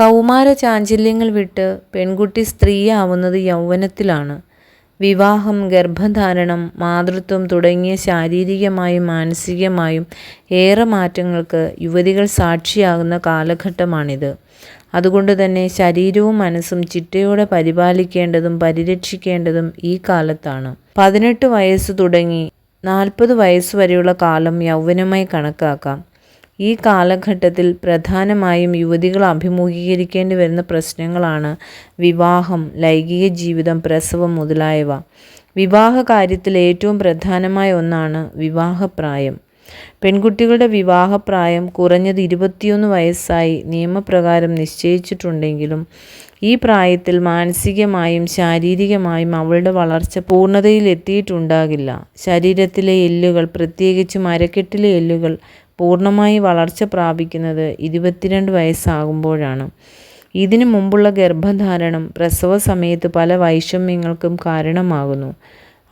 കൗമാര ചാഞ്ചല്യങ്ങൾ വിട്ട് പെൺകുട്ടി സ്ത്രീയാവുന്നത് യൗവനത്തിലാണ്. വിവാഹം ഗർഭധാരണം മാതൃത്വം തുടങ്ങിയ ശാരീരികമായും മാനസികമായും ഏറെ മാറ്റങ്ങൾക്ക് യുവതികൾ സാക്ഷിയാകുന്ന കാലഘട്ടമാണിത്. അതുകൊണ്ട് തന്നെ ശരീരവും മനസ്സും ചിട്ടയോടെ പരിപാലിക്കേണ്ടതും പരിരക്ഷിക്കേണ്ടതും ഈ കാലത്താണ്. പതിനെട്ട് വയസ്സ് തുടങ്ങി നാൽപ്പത് വയസ്സ് വരെയുള്ള കാലം യൗവനമായി കണക്കാക്കാം. ഈ കാലഘട്ടത്തിൽ പ്രധാനമായും യുവതികൾ അഭിമുഖീകരിക്കേണ്ടി വരുന്ന പ്രശ്നങ്ങളാണ് വിവാഹം ലൈംഗിക ജീവിതം പ്രസവം മുതലായവ. വിവാഹ കാര്യത്തിൽ ഏറ്റവും പ്രധാനമായ ഒന്നാണ് വിവാഹപ്രായം. പെൺകുട്ടികളുടെ വിവാഹപ്രായം കുറഞ്ഞത് ഇരുപത്തിയൊന്ന് വയസ്സായി നിയമപ്രകാരം നിശ്ചയിച്ചിട്ടുണ്ടെങ്കിലും ഈ പ്രായത്തിൽ മാനസികമായും ശാരീരികമായും അവളുടെ വളർച്ച പൂർണതയിൽ എത്തിയിട്ടുണ്ടാകില്ല ശരീരത്തിലെ എല്ലുകൾ പ്രത്യേകിച്ച് മരക്കെട്ടിലെ എല്ലുകൾ പൂർണമായി വളർച്ച പ്രാപിക്കുന്നത് ഇരുപത്തിരണ്ട് വയസ്സാകുമ്പോഴാണ്. ഇതിനു മുമ്പുള്ള ഗർഭധാരണം പ്രസവ സമയത്ത് പല വൈഷമ്യങ്ങൾക്കും കാരണമാകുന്നു.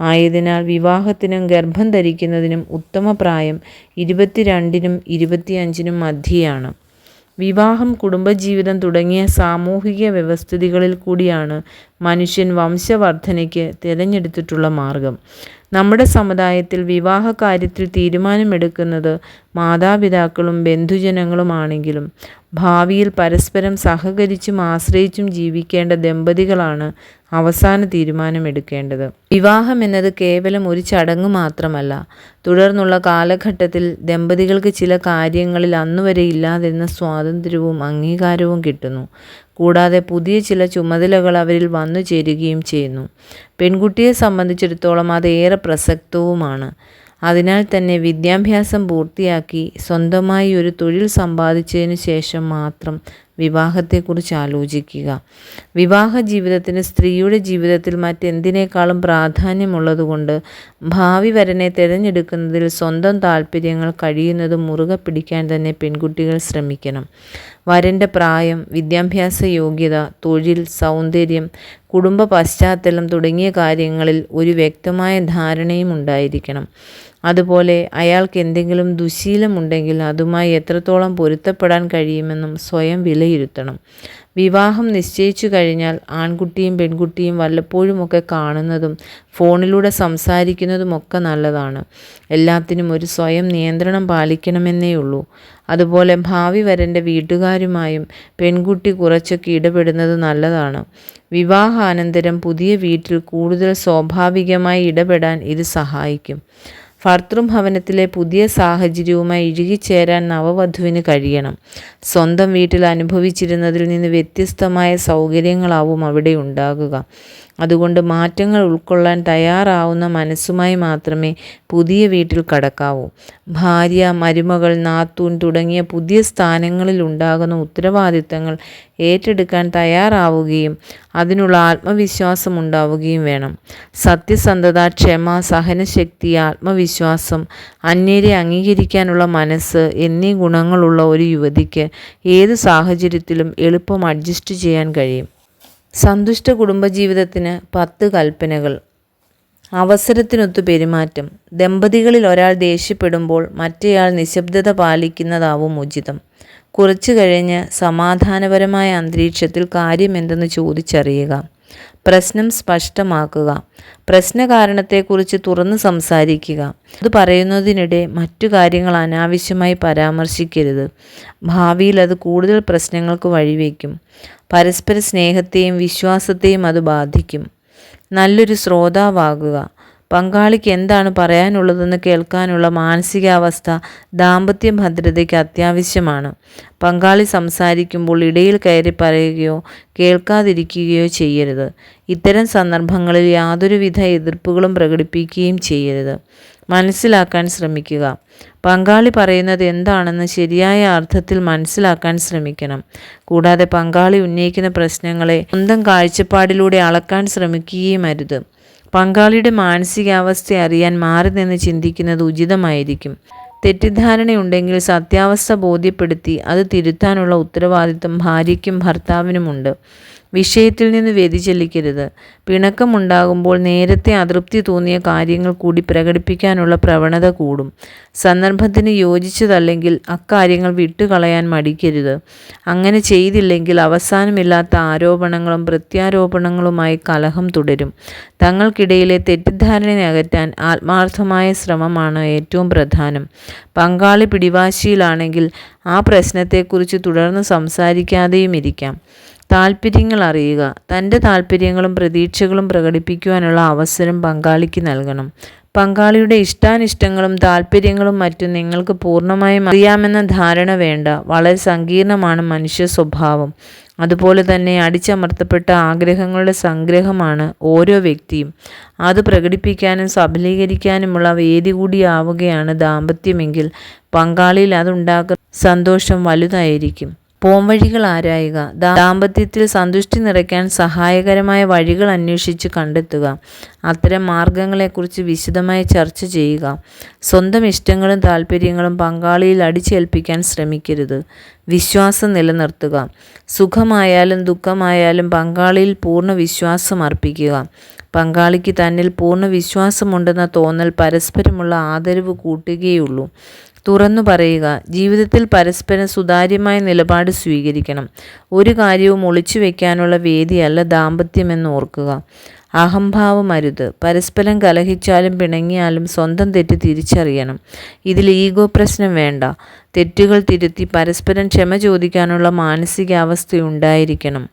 ആയതിനാൽ വിവാഹത്തിനും ഗർഭം ധരിക്കുന്നതിനും ഉത്തമ പ്രായം ഇരുപത്തിരണ്ടിനും ഇരുപത്തിയഞ്ചിനും മധ്യയാണ്. വിവാഹം കുടുംബജീവിതം തുടങ്ങിയ സാമൂഹിക വ്യവസ്ഥിതികളിൽ കൂടിയാണ് മനുഷ്യൻ വംശവർദ്ധനയ്ക്ക് തിരഞ്ഞെടുത്തിട്ടുള്ള മാർഗം. നമ്മുടെ സമുദായത്തിൽ വിവാഹ കാര്യത്തിൽ തീരുമാനമെടുക്കുന്നത് മാതാപിതാക്കളും ബന്ധുജനങ്ങളുമാണെങ്കിലും ഭാവിയിൽ പരസ്പരം സഹകരിച്ചും ആശ്രയിച്ചും ജീവിക്കേണ്ട ദമ്പതികളാണ് അവസാന തീരുമാനമെടുക്കേണ്ടത്. വിവാഹം എന്നത് കേവലം ഒരു ചടങ്ങ് മാത്രമല്ല. തുടർന്നുള്ള കാലഘട്ടത്തിൽ ദമ്പതികൾക്ക് ചില കാര്യങ്ങളിൽ അന്നുവരെ ഇല്ലാതിരുന്ന സ്വാതന്ത്ര്യവും അംഗീകാരവും കിട്ടുന്നു. കൂടാതെ പുതിയ ചില ചുമതലകൾ അവരിൽ വന്നു ചേരുകയും ചെയ്യുന്നു. പെൺകുട്ടിയെ സംബന്ധിച്ചിടത്തോളം അത് ഏറെ പ്രസക്തവുമാണ്. അതിനാൽ തന്നെ വിദ്യാഭ്യാസം പൂർത്തിയാക്കി സ്വന്തമായി ഒരു തൊഴിൽ സമ്പാദിച്ചതിന് ശേഷം മാത്രം വിവാഹത്തെക്കുറിച്ച് ആലോചിക്കുക. വിവാഹ ജീവിതത്തിന് സ്ത്രീയുടെ ജീവിതത്തിൽ മറ്റെന്തിനേക്കാളും പ്രാധാന്യമുള്ളതുകൊണ്ട് ഭാവി വരനെ തിരഞ്ഞെടുക്കുന്നതിൽ സ്വന്തം താല്പര്യങ്ങൾ കഴിയുന്നത് മുറുകെ പിടിക്കാൻ തന്നെ പെൺകുട്ടികൾ ശ്രമിക്കണം. വരന്റെ പ്രായം വിദ്യാഭ്യാസ യോഗ്യത തൊഴിൽ സൗന്ദര്യം കുടുംബ പശ്ചാത്തലം തുടങ്ങിയ കാര്യങ്ങളിൽ ഒരു വ്യക്തമായ ധാരണയും ഉണ്ടായിരിക്കണം. അതുപോലെ അയാൾക്ക് എന്തെങ്കിലും ദുശീലമുണ്ടെങ്കിൽ അതുമായി എത്രത്തോളം പൊരുത്തപ്പെടാൻ കഴിയുമെന്നും സ്വയം വിലയിരുത്തണം. വിവാഹം നിശ്ചയിച്ചു കഴിഞ്ഞാൽ ആൺകുട്ടിയും പെൺകുട്ടിയും വല്ലപ്പോഴുമൊക്കെ കാണുന്നതും ഫോണിലൂടെ സംസാരിക്കുന്നതുമൊക്കെ നല്ലതാണ്. എല്ലാത്തിനും ഒരു സ്വയം നിയന്ത്രണം പാലിക്കണമെന്നേ ഉള്ളൂ. അതുപോലെ ഭാവി വരന്റെ വീട്ടുകാരുമായും പെൺകുട്ടി കുറച്ചൊക്കെ ഇടപെടുന്നത് നല്ലതാണ്. വിവാഹാനന്തരം പുതിയ വീട്ടിൽ കൂടുതൽ സ്വാഭാവികമായി ഇടപെടാൻ ഇത് സഹായിക്കും. ഭർത്തൃഭവനത്തിലെ പുതിയ സാഹചര്യവുമായി ഇഴുകിച്ചേരാൻ നവവധുവിന് കഴിയണം. സ്വന്തം വീട്ടിൽ അനുഭവിച്ചിരുന്നതിൽ നിന്ന് വ്യത്യസ്തമായ സൗകര്യങ്ങളാവും അവിടെ ഉണ്ടാകുക. അതുകൊണ്ട് മാറ്റങ്ങൾ ഉൾക്കൊള്ളാൻ തയ്യാറാവുന്ന മനസ്സുമായി മാത്രമേ പുതിയ വീട്ടിൽ കടക്കാവൂ. ഭാര്യ മരുമകൾ നാത്തൂൻ തുടങ്ങിയ പുതിയ സ്ഥാനങ്ങളിൽ ഉണ്ടാകുന്ന ഉത്തരവാദിത്തങ്ങൾ ഏറ്റെടുക്കാൻ തയ്യാറാവുകയും അതിനുള്ള ആത്മവിശ്വാസം ഉണ്ടാവുകയും വേണം. സത്യസന്ധത ക്ഷമ സഹനശക്തി ആത്മവിശ്വാസം അന്യരെ അംഗീകരിക്കാനുള്ള മനസ്സ് എന്നീ ഗുണങ്ങളുള്ള ഒരു യുവതിക്ക് ഏത് സാഹചര്യത്തിലും എളുപ്പം അഡ്ജസ്റ്റ് ചെയ്യാൻ കഴിയും. സന്തുഷ്ട കുടുംബജീവിതത്തിന് പത്ത് കൽപ്പനകൾ. അവസരത്തിനൊത്തു പെരുമാറ്റം. ദമ്പതികളിൽ ഒരാൾ ദേഷ്യപ്പെടുമ്പോൾ മറ്റേയാൾ നിശബ്ദത പാലിക്കുന്നതാവും ഉചിതം. കുറച്ചു കഴിഞ്ഞ് സമാധാനപരമായ അന്തരീക്ഷത്തിൽ കാര്യമെന്തെന്ന് ചോദിച്ചറിയുക. പ്രശ്നം സ്പഷ്ടമാക്കുക. പ്രശ്നകാരണത്തെക്കുറിച്ച് തുറന്ന് സംസാരിക്കുക. അത് പറയുന്നതിനിടെ മറ്റു കാര്യങ്ങൾ അനാവശ്യമായി പരാമർശിക്കരുത്. ഭാവിയിൽ അത് കൂടുതൽ പ്രശ്നങ്ങൾക്ക് വഴിവെക്കും. പരസ്പര സ്നേഹത്തെയും വിശ്വാസത്തെയും അത് ബാധിക്കും. നല്ലൊരു ശ്രോതാവാകുക. പങ്കാളിക്ക് എന്താണ് പറയാനുള്ളതെന്ന് കേൾക്കാനുള്ള മാനസികാവസ്ഥ ദാമ്പത്യ ഭദ്രതയ്ക്ക് അത്യാവശ്യമാണ്. പങ്കാളി സംസാരിക്കുമ്പോൾ ഇടയിൽ കയറി പറയുകയോ കേൾക്കാതിരിക്കുകയോ ചെയ്യരുത്. ഇത്തരം സന്ദർഭങ്ങളിൽ യാതൊരുവിധ എതിർപ്പുകളും പ്രകടിപ്പിക്കുകയും ചെയ്യരുത്. മനസ്സിലാക്കാൻ ശ്രമിക്കുക. പങ്കാളി പറയുന്നത് എന്താണെന്ന് ശരിയായ അർത്ഥത്തിൽ മനസ്സിലാക്കാൻ ശ്രമിക്കണം. കൂടാതെ പങ്കാളി ഉന്നയിക്കുന്ന പ്രശ്നങ്ങളെ സ്വന്തം കാഴ്ചപ്പാടിലൂടെ അളക്കാൻ ശ്രമിക്കുകയും അരുത് പങ്കാളിയുടെ മാനസികാവസ്ഥ അറിയാൻ മാറി നിന്ന് ചിന്തിക്കുന്നത് ഉചിതമായിരിക്കും. തെറ്റിദ്ധാരണയുണ്ടെങ്കിൽ സത്യാവസ്ഥ ബോധ്യപ്പെടുത്തി അത് തിരുത്താനുള്ള ഉത്തരവാദിത്വം ഭാര്യയ്ക്കും ഭർത്താവിനുമുണ്ട്. വിഷയത്തിൽ നിന്ന് വ്യതിചലിക്കരുത് പിണക്കമുണ്ടാകുമ്പോൾ നേരത്തെ അതൃപ്തി തോന്നിയ കാര്യങ്ങൾ കൂടി പ്രകടിപ്പിക്കാനുള്ള പ്രവണത കൂടും. സന്ദർഭത്തിന് യോജിച്ചതല്ലെങ്കിൽ അക്കാര്യങ്ങൾ വിട്ടുകളയാൻ മടിക്കരുത്. അങ്ങനെ ചെയ്തില്ലെങ്കിൽ അവസാനമില്ലാത്ത ആരോപണങ്ങളും പ്രത്യാരോപണങ്ങളുമായി കലഹം തുടരും. തങ്ങൾക്കിടയിലെ തെറ്റിദ്ധാരണ അകറ്റാൻ ആത്മാർത്ഥമായ ശ്രമമാണ് ഏറ്റവും പ്രധാനം. പങ്കാളി പിടിവാശിയിലാണെങ്കിൽ ആ പ്രശ്നത്തെക്കുറിച്ച് തുടർന്ന് സംസാരിക്കാതെയും ഇരിക്കാം താല്പര്യങ്ങൾ അറിയുക. തന്റെ താല്പര്യങ്ങളും പ്രതീക്ഷകളും പ്രകടിപ്പിക്കുവാനുള്ള അവസരം പങ്കാളിക്ക് നൽകണം. പങ്കാളിയുടെ ഇഷ്ടാനിഷ്ടങ്ങളും താല്പര്യങ്ങളും മറ്റും നിങ്ങൾക്ക് പൂർണമായും അറിയാമെന്ന ധാരണ വേണ്ട. വളരെ സങ്കീർണമാണ് മനുഷ്യ സ്വഭാവം. അതുപോലെ തന്നെ അടിച്ചമർത്തപ്പെട്ട ആഗ്രഹങ്ങളുടെ സംഗ്രഹമാണ് ഓരോ വ്യക്തിയും. അത് പ്രകടിപ്പിക്കാനും സബലീകരിക്കാനുമുള്ള വേദി കൂടിയാവുകയാണ് ദാമ്പത്യമെങ്കിൽ പങ്കാളിയിൽ അതുണ്ടാക്കുന്ന സന്തോഷം വലുതായിരിക്കും. പോംവഴികൾ ആരായുക? ദാമ്പത്യത്തിൽ സന്തുഷ്ടി നിറയ്ക്കാൻ സഹായകരമായ വഴികൾ അന്വേഷിച്ച് കണ്ടെത്തുക. അത്തരം മാർഗങ്ങളെക്കുറിച്ച് വിശദമായി ചർച്ച ചെയ്യുക. സ്വന്തം ഇഷ്ടങ്ങളും താല്പര്യങ്ങളും പങ്കാളിയിൽ അടിച്ചേൽപ്പിക്കാൻ ശ്രമിക്കരുത്. വിശ്വാസം നിലനിർത്തുക. സുഖമായാലും ദുഃഖമായാലും പങ്കാളിയിൽ പൂർണ വിശ്വാസം അർപ്പിക്കുക. പങ്കാളിക്ക് തന്നിൽ പൂർണ വിശ്വാസമുണ്ടെന്ന തോന്നൽ പരസ്പരമുള്ള ആദരവ് കൂട്ടുകയുള്ളൂ തുറന്നു പറയുക ജീവിതത്തിൽ പരസ്പരം സുതാര്യമായ നിലപാട് സ്വീകരിക്കണം. ഒരു കാര്യവും ഒളിച്ചു വയ്ക്കാനുള്ള വേദിയല്ല ദാമ്പത്യമെന്ന് ഓർക്കുക. അഹംഭാവം അരുത്. പരസ്പരം കലഹിച്ചാലും പിണങ്ങിയാലും സ്വന്തം തെറ്റ് തിരിച്ചറിയണം. ഇതിൽ ഈഗോ പ്രശ്നം വേണ്ട. തെറ്റുകൾ തിരുത്തി പരസ്പരം ക്ഷമ ചോദിക്കാനുള്ള മാനസികാവസ്ഥ ഉണ്ടായിരിക്കണം.